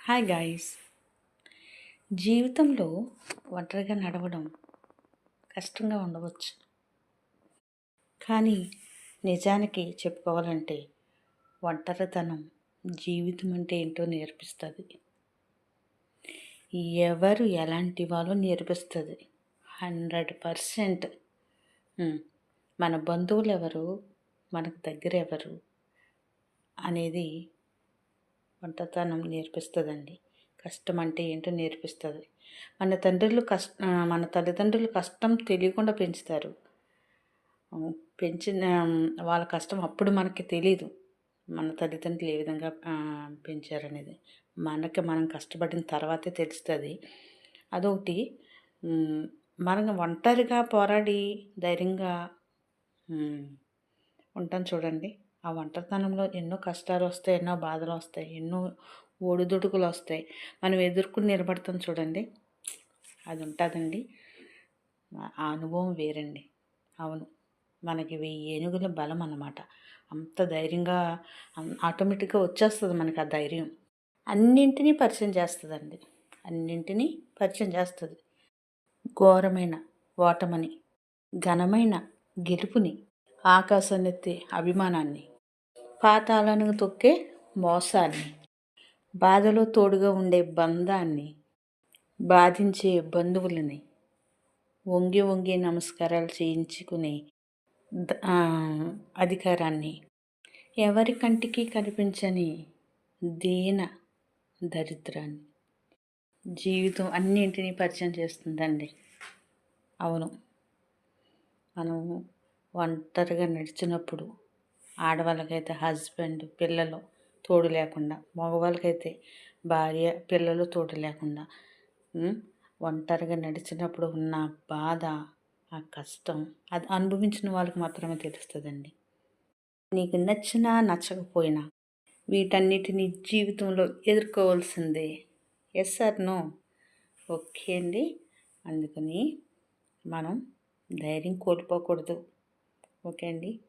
Hi guys. జీవితంలో ఒంటరిగా నడవడం కష్టంగా ఉండవచ్చు. కానీ నిజానికి చెప్పుకోవాలంటే ఒంటరితనం జీవితం అంటే ఏంటో నేర్పిస్తుంది. ఎవరు ఎలాంటి వాళ్ళు నేర్పిస్తుంది. Hundred percent. మన బంధువులు ఎవరు మనకు దగ్గర ఎవరు అనేది వంటతనం నేర్పిస్తుందండి. కష్టం అంటే ఏంటో నేర్పిస్తుంది. మన తండ్రులు కష్ట మన తల్లిదండ్రులు కష్టం తెలియకుండా పెంచుతారు. పెంచిన వాళ్ళ కష్టం అప్పుడు మనకి తెలీదు. మన తల్లిదండ్రులు ఏ విధంగా పెంచారనేది. మనకి మనం కష్టపడిన తర్వాతే తెలుస్తుంది. అదొకటి మనం ఒంటరిగా పోరాడి ధైర్యంగా ఉంటాం చూడండి. ఆ ఒంటరితనంలో ఎన్నో కష్టాలు వస్తాయి ఎన్నో బాధలు వస్తాయి ఎన్నో ఒడిదుడుకులు వస్తాయి మనం ఎదుర్కొని నిలబడతాం చూడండి. అది ఉంటుందండి ఆ అనుభవం వేరండి. అవును. మనకి వెయ్యి ఏనుగుల బలం అన్నమాట అంత ధైర్యంగా ఆటోమేటిక్గా వచ్చేస్తుంది మనకి ఆ ధైర్యం. అన్నింటినీ పరిచయం చేస్తుందండి. అన్నింటినీ పరిచయం చేస్తుంది. ఘోరమైన ఓటమని ఘనమైన గెలుపుని ఆకాశాన్నెత్తే అభిమానాన్ని పాతాలను తొక్కే మోసాన్ని బాధలో తోడుగా ఉండే బంధాన్ని బాధించే బంధువులని వంగి వంగి నమస్కారాలు చేయించుకునే అధికారాన్ని ఎవరి కంటికి కనిపించని దీన దరిద్రాన్ని జీవితం అన్నింటినీ పరిచయం చేస్తుందండి. అవును. మనం ఒంటరిగా నడిచినప్పుడు ఆడవాళ్ళకైతే హస్బెండ్ పిల్లలు తోడు లేకుండా మగవాళ్ళకైతే భార్య పిల్లలు తోడు లేకుండా ఒంటరిగా నడిచినప్పుడు ఉన్న బాధ ఆ కష్టం అది అనుభవించిన వాళ్ళకి మాత్రమే తెలుస్తుందండి. నీకు నచ్చినా నచ్చకపోయినా వీటన్నిటిని జీవితంలో ఎదుర్కోవాల్సిందే. ఎస్ ఆర్ నో ఓకే అండి. అందుకని మనం ధైర్యం కోల్పోకూడదు. ఓకే అండి.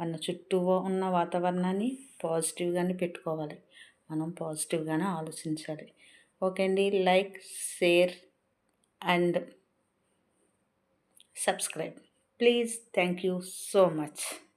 మన చుట్టూ ఉన్న వాతావరణాన్ని పాజిటివ్గానే పెట్టుకోవాలి. మనం పాజిటివ్గానే ఆలోచించాలి. ఓకే అండి. Like share and subscribe. Please thank you so much.